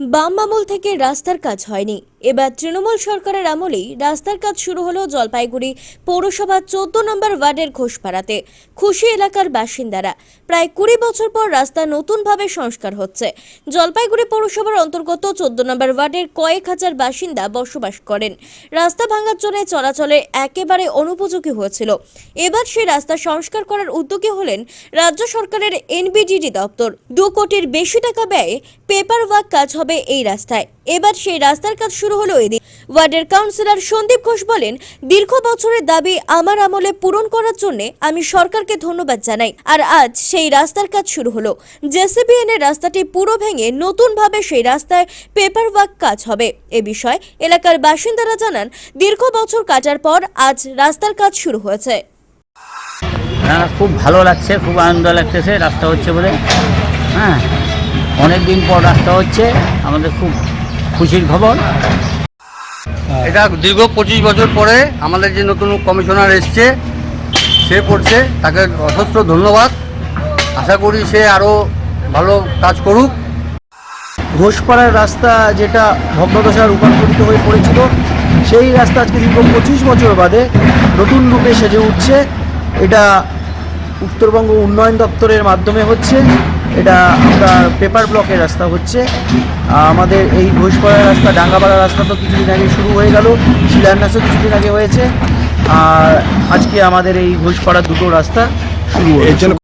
বাম আমল থেকে রাস্তার কাজ হয়নি। এবার তৃণমূল সরকারের আমলেই রাস্তার কাজ শুরু হলো জলপাইগুড়ি পৌরসভা চোদ্দ নম্বর ওয়ার্ডের ঘোষপাড়াতে। খুশি এলাকার বাসিন্দারা। প্রায় কুড়ি বছর পর রাস্তা নতুনভাবে সংস্কার হচ্ছে। জলপাইগুড়ি পৌরসভার অন্তর্গত চোদ্দ নম্বর ওয়ার্ডের কয়েক হাজার বাসিন্দা বসবাস করেন। রাস্তা ভাঙার জন্য চলাচলে একেবারে অনুপযোগী হয়েছিল। এবার সেই রাস্তা সংস্কার করার উদ্যোগী হলেন রাজ্য সরকারের এনবিডিডি দপ্তর। দু কোটির বেশি টাকা ব্যয়ে পেপার ওয়ার্ক কাজ হবে এই রাস্তায়। এবার সেই রাস্তার কাজ শুরু হলো এদিন। ওয়ার্ডের কাউন্সিলর সন্দীপ ঘোষ বলেন, দীর্ঘ বছরের দাবি আমার আমলে পূরণ করার জন্য আমি সরকারকে ধন্যবাদ জানাই। আর আজ সেই রাস্তার কাজ শুরু হলো। জেসিবি এনে রাস্তাটি পুরো ভেঙে নতুনভাবে সেই রাস্তায় পেপার ওয়ার্ক কাজ হবে। এ বিষয়ে এলাকার বাসিন্দারা জানান, দীর্ঘ বছর কাটার পর আজ রাস্তার কাজ শুরু হয়েছে। হ্যাঁ খুব ভালো লাগছে, খুব আনন্দ লাগতেছে, রাস্তা হচ্ছে বলে। হ্যাঁ অনেক দিন পর রাস্তা হচ্ছে আমাদের খুব খুশির খবর। এটা দীর্ঘ পঁচিশ বছর পরে আমাদের যে নতুন কমিশনার এসছে সে পড়ছে তাকে অসস্র ধন্যবাদ। আশা করি সে আরও ভালো কাজ করুক। ঘোষপাড়ার রাস্তা যেটা ভগ্নদশা রূপান্তরিত হয়ে পড়েছিল সেই রাস্তা আজকে দীর্ঘ পঁচিশ বছর বাদে নতুন রূপে সেজে উঠছে। এটা উত্তরবঙ্গ উন্নয়ন দপ্তরের মাধ্যমে হচ্ছে। এটা আমরা পেপার ব্লকের রাস্তা হচ্ছে। আমাদের এই ঘোষপাড়া রাস্তা, ডাঙ্গাপাড়া রাস্তা তো কিছুদিন আগে শুরু হয়ে গেল, শিলান্যাসও কিছুদিন আগে হয়েছে। আর আজকে আমাদের এই ঘোষপাড়া দুটো রাস্তা শুরু হয়েছে।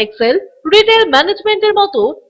Excel retail ম্যানেজমেন্টের মতো